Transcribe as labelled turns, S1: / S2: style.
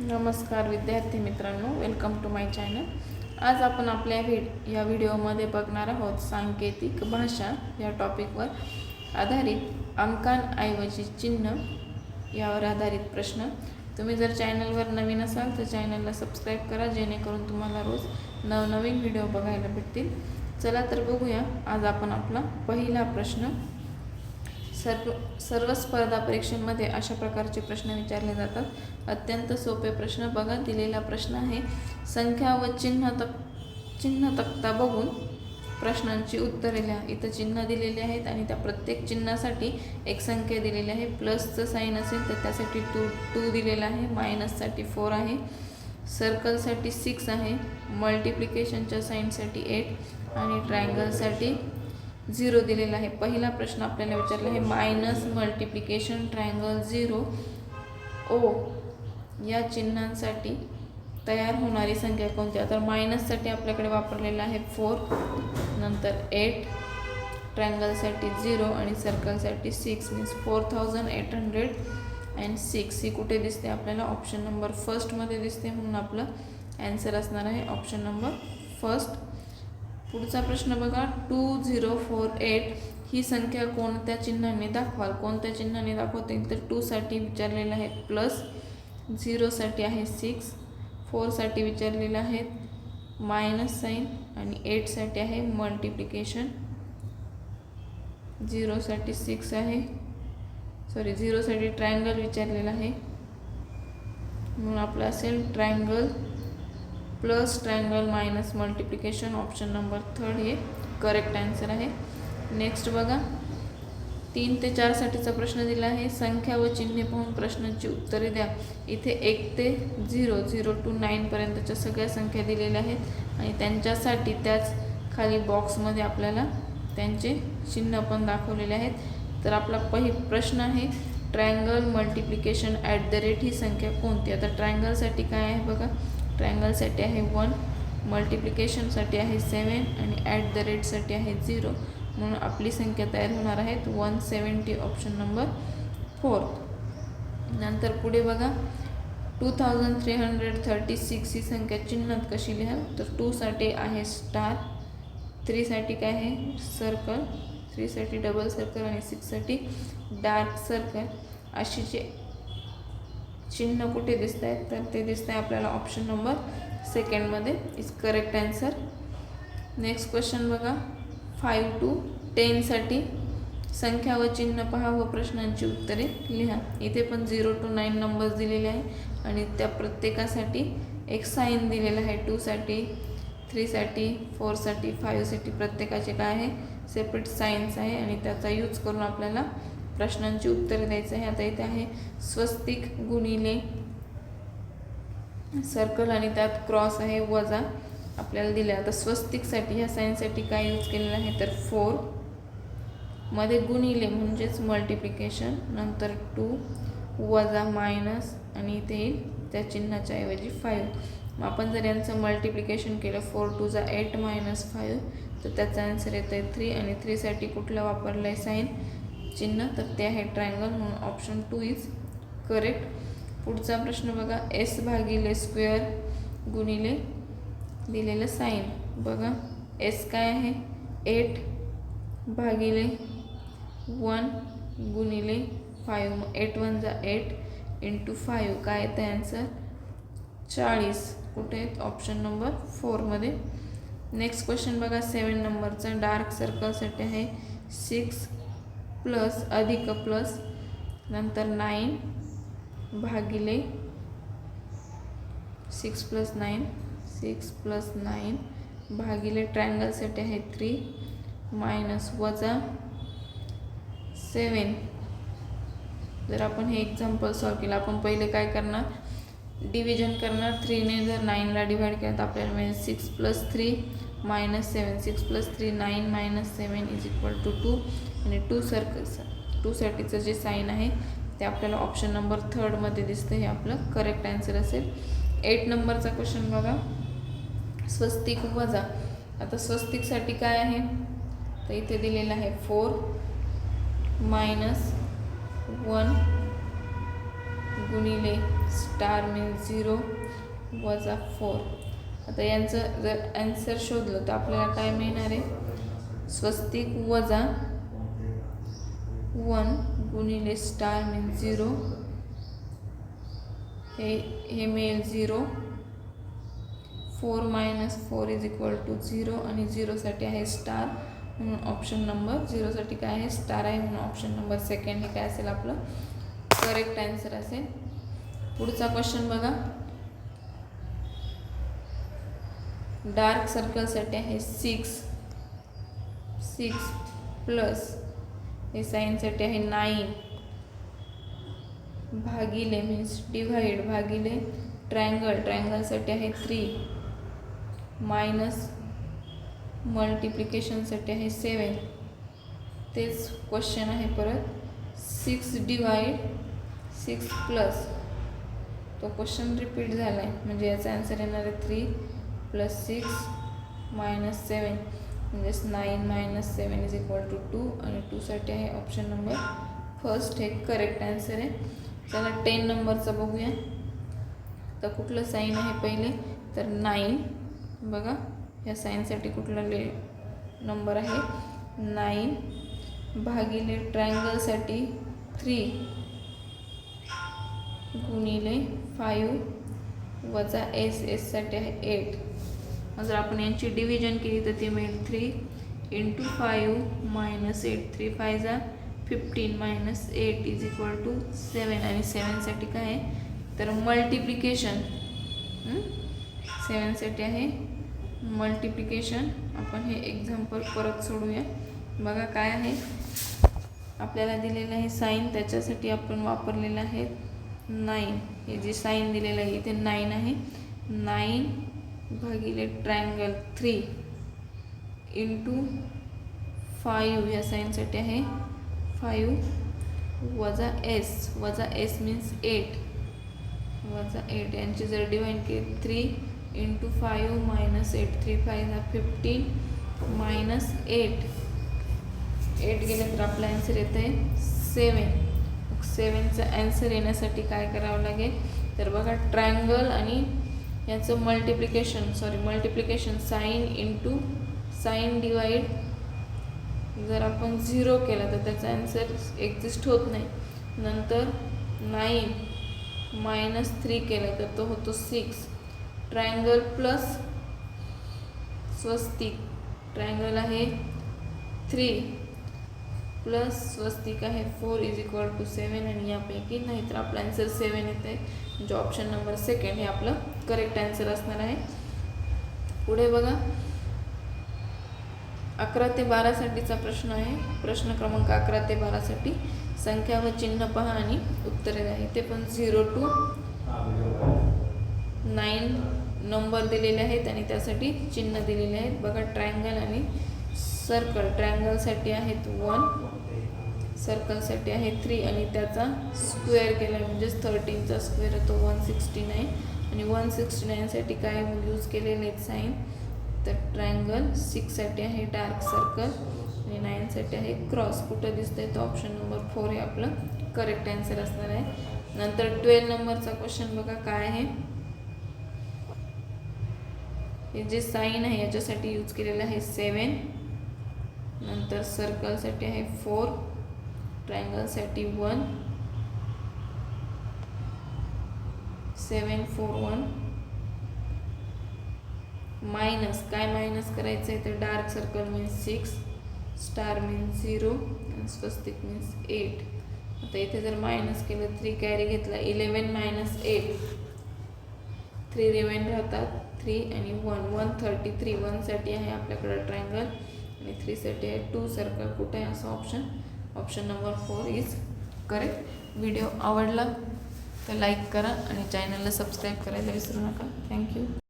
S1: नमस्कार विद्यार्थी मित्रांनो वेलकम टू माय चॅनल आज आपण आपल्या व्हिड या व्हिडिओमध्ये बघणार आहोत सांकेतिक भाषा या टॉपिकवर आधारित अंकांऐवजी चिन्ह यावर आधारित प्रश्न. तुम्ही जर चॅनलवर नवीन असाल तर चॅनलला सबस्क्राईब करा जेणेकरून तुम्हाला रोज नवनवीन व्हिडिओ बघायला भेटतील. चला तर बघूया आज आपण आपला पहिला प्रश्न सर्व सर्व स्पर्धा परीक्षेमध्ये अशा प्रकारचे प्रश्न विचारले जातात. अत्यंत सोपे प्रश्न. बघा दिलेला प्रश्न आहे. संख्या व चिन्ह तक चिन्ह तक्ता बघून प्रश्नांची उत्तरे लिहा. इथं चिन्ह दिलेले आहेत आणि त्या प्रत्येक चिन्हासाठी एक संख्या दिलेली आहे. प्लसचं साईन असेल तर त्यासाठी टू टू दिलेला आहे. मायनससाठी फोर आहे. सर्कलसाठी सिक्स आहे. मल्टिप्लिकेशनच्या साईनसाठी एट आणि ट्रायंगलसाठी झिरो दिलेला आहे. पहिला प्रश्न आपल्याला विचारला आहे minus multiplication triangle zero O या चिन्हांसाठी तयार होणारी संख्या कोणती? तर मायनससाठी आपल्याकडे वापरलेला आहे फोर नंतर एट ट्रँगलसाठी झिरो आणि सर्कलसाठी six. Means four thousand eight hundred and six ही कुठे दिसते? आपल्याला ऑप्शन नंबर फर्स्टमध्ये दिसते म्हणून आपलं ॲन्सर असणार आहे. ऑप्शन नंबर फर्स्ट पुढचा प्रश्न बघा. टू झिरो फोर एट ही संख्या कोणत्या चिन्हाने दाखवाल? कोणत्या चिन्हाने दाखवते? तर टूसाठी विचारलेलं आहे. प्लस झिरोसाठी आहे सिक्स फोरसाठी विचारलेलं आहे. मायनस साईन आणि एटसाठी आहे मल्टिप्लिकेशन झिरोसाठी सिक्स आहे. सॉरी झिरोसाठी ट्रायंगल विचारलेलं आहे. म्हणून आपलं असेल triangle plus triangle minus multiplication option number third हे करेक्ट आन्सर आहे. नेक्स्ट बघा. तीन ते चारसाठीचा प्रश्न दिला आहे. संख्या व चिन्हे पाहून प्रश्नांची उत्तरे द्या. इथे एक ते झिरो झिरो टू नाईनपर्यंतच्या सगळ्या संख्या दिलेल्या आहेत. आणि त्यांच्यासाठी त्याच खाली बॉक्समध्ये आपल्याला त्यांचे चिन्ह पण दाखवलेले आहेत. तर आपला पहि प्रश्न आहे triangle multiplication at the rate ही संख्या कोणती? आता ट्रायंगलसाठी काय आहे बघा. ट्रायंगलसाठी आहे वन मल्टिप्लिकेशनसाठी आहे सेवन आणि ॲट द रेटसाठी आहे झिरो. म्हणून आपली संख्या तयार होणार आहेत one seventy option number four. नंतर पुढे बघा. Two thousand three hundred thirty six ही संख्या चिन्हात कशी लिहाल? तर टूसाठी आहे स्टार थ्रीसाठी काय आहे? सर्कल थ्रीसाठी डबल सर्कल आणि सिक्ससाठी डार्क सर्कल. अशी जे चिन्ह कुठे दिसत आहेत तर ते दिसत आहे आपल्याला option number सेकंडमध्ये is correct answer next question बघा. फाईव्ह टू टेनसाठी संख्या व चिन्ह पहा व प्रश्नांची उत्तरे लिहा. इथे पण झिरो टू नाईन नंबर्स दिलेले आहे आणि त्या प्रत्येकासाठी एक साईन दिलेला आहे. टूसाठी थ्रीसाठी फोरसाठी फाईव्हसाठी प्रत्येकाचे काय आहे? सेपरेट सायन्स आहे आणि त्याचा यूज करून आपल्याला प्रश्नांची उत्तरे द्यायचं आहे. आता इथे आहे स्वस्तिक गुणिले सर्कल आणि त्यात क्रॉस आहे वजा. आपल्याला दिलं आता स्वस्तिकसाठी ह्या साईनसाठी काय यूज केलेलं आहे? तर फोरमध्ये गुणिले म्हणजेच मल्टिप्लिकेशन नंतर टू वजा मायनस आणि इथे येईल त्या चिन्हाच्या ऐवजी फाईव्ह मग आपण जर यांचं मल्टिप्लिकेशन केलं फोर टूचा एट मायनस फाईव्ह तर त्याचा आन्सर येतं आहे थ्री आणि थ्रीसाठी कुठलं वापरलं आहे साईन? चिन्ह तर ते आहे ट्रायंगल म्हणून ऑप्शन टू इज करेक्ट पुढचा प्रश्न बघा एस भागिले स्क्वेअर गुणिले दिलेलं साईन बघा एस काय आहे? एट भागिले वन गुणिले फाईव्ह मग एट वन जा एट इंटू फाईव्ह काय येतं आन्सर चाळीस. कुठे आहेत? ऑप्शन नंबर फोरमध्ये नेक्स्ट क्वेश्चन बघा सेवन नंबरचा डार्क सर्कलसाठी आहे सिक्स प्लस अधिक प्लस नंतर नाईन भागिले six plus nine six plus nine भागिले ट्रायंगलसाठी आहे थ्री मायनस वजा सेवन. जर आपण हे एक्झाम्पल सॉल्व केलं आपण पहिले काय करणार? डिव्हिजन करणार. थ्रीने जर नाईनला डिवाईड केलं तर आपल्याला मिळेल six plus three. Minus seven six plus three nine minus seven is equal to two आणि टू सर्कल टूसाठीचं जे साईन आहे ते आपल्याला ऑप्शन नंबर थर्डमध्ये दिसतं हे आपलं करेक्ट आन्सर असेल. एट नंबरचा क्वेश्चन बघा. स्वस्तिक वजा. आता स्वस्तिकसाठी काय आहे? तर इथे दिलेलं आहे फोर मायनस वन गुणिले स्टार मीन्स झिरो वजा फोर आता यांचं जर ॲन्सर शोधलं तर आपल्याला काय मिळणार आहे? स्वस्तिक वजा वन गुणिले स्टार मीन्स झिरो हे हे मिळेल zero four minus four is equal to zero आणि झिरोसाठी आहे स्टार म्हणून ऑप्शन नंबर झिरोसाठी काय आहे? स्टार आहे. म्हणून ऑप्शन नंबर सेकंड हे काय असेल आपलं? करेक्ट आन्सर असेल. पुढचा क्वेश्चन बघा. डार्क सर्कलसाठी आहे सिक्स. Six plus. हे साईनसाठी आहे नाईन. भागिले मीन्स डिव्हाइड भागिले ट्रायंगल ट्रायंगलसाठी आहे थ्री मायनस मल्टिप्लिकेशनसाठी आहे सेवन तेच क्वेश्चन आहे परत. सिक्स डिवाइड सिक्स प्लस तो क्वेश्चन रिपीट झाला आहे म्हणजे याचा आन्सर येणार आहे three plus six minus seven म्हणजेच nine minus seven is equal to two आणि टूसाठी आहे ऑप्शन नंबर फर्स्ट हे करेक्ट आन्सर आहे. चला टेन नंबरचं बघूया. तर कुठलं साईन आहे पहिले? तर नाईन बघा ह्या साईनसाठी कुठला ले नंबर आहे? नाईन भागिले ट्रायंगलसाठी थ्री गुणिले फाईव्ह वजा एस एससाठी आहे एट जर आपण यांची डिव्हिजन केली तर ती मिळेल three into five minus eight three five जा fifteen minus eight is equal to seven आणि सेवनसाठी काय आहे? तर मल्टिप्लिकेशन सेवनसाठी आहे मल्टिप्लिकेशन आपण हे एक्झाम्पल परत सोडूया. बघा काय आहे? आपल्याला दिलेलं आहे साईन त्याच्यासाठी आपण वापरलेलं आहे नाईन हे जे साईन दिलेलं आहे इथे नाईन आहे. नाईन भागिले ट्रायंगल थ्री इंटू फाईव्ह या साईनसाठी आहे. फाईव्ह वजा एस वजा एस मीन्स एट वजा एट यांची जर डिवाईड केली three into five minus eight three five हा फिफ्टीन मायनस एट एट गेलं तर आपला ॲन्सर येतं आहे सेवन सेवनचा ॲन्सर येण्यासाठी काय करावं लागेल? तर बघा ट्रायंगल आणि याचं multiplication sorry multiplication sign into sign divide जर आपण झिरो केला तर त्याचा ॲन्सर एक्झिस्ट होत नाही. नंतर नाईन मायनस थ्री केलं तर तो होतो सिक्स ट्रायंगल प्लस स्वस्तिक. ट्रायंगल आहे थ्री प्लस स्वस्तिक आहे four is equal to seven आणि यापैकी नाही तर आपला आन्सर सेवन येत आहे म्हणजे ऑप्शन नंबर सेकंड हे आपलं करेक्ट आन्सर असणार आहे. पुढे बघा. अकरा ते बारासाठीचा प्रश्न आहे. प्रश्न क्रमांक अकरा ते बारासाठी संख्या व चिन्ह पहा आणि उत्तरे आहे ते पण झिरो टू नाईन नंबर दिलेले आहेत आणि त्यासाठी चिन्ह दिलेले आहेत. बघा ट्रायंगल आणि सर्कल ट्रायंगलसाठी आहेत वन सर्कलसाठी आहे थ्री आणि त्याचा स्क्वेअर केला म्हणजेच थर्टीनचा स्क्वेअर तो वन सिक्स्टी नाईन आणि वन सिक्स्टी नाईनसाठी काय यूज केलेले आहेत साईन तर ट्रायंगल सिक्ससाठी आहे डार्क सर्कल आणि नाईनसाठी आहे क्रॉस कुठं दिसत आहे तो ऑप्शन नंबर फोर हे आपलं. करेक्ट आन्सर असणार आहे. नंतर ट्वेल्व नंबरचा क्वेश्चन बघा काय आहे. हे जे साईन आहे याच्यासाठी यूज केलेलं आहे सेवन नंतर सर्कलसाठी आहे four ट्रायंगलसाठी one seven four one minus काय मायनस करायचं आहे तर dark circle means six star means zero आणि स्वस्तिक मीन्स एट आता इथे जर मायनस केलं थ्री कॅरी घेतला इलेवन मायनस एट थ्री रिवेन राहतात थ्री आणि वन वन थर्टी थ्री वनसाठी आहे आपल्याकडं ट्रायंगल आणि थ्रीसाठी आहे टू सर्कल कुठे आहे असं option option number four is correct video आवडला? तर लाईक करा आणि चॅनलला सबस्क्राईब करायला विसरू नका. थँक्यू.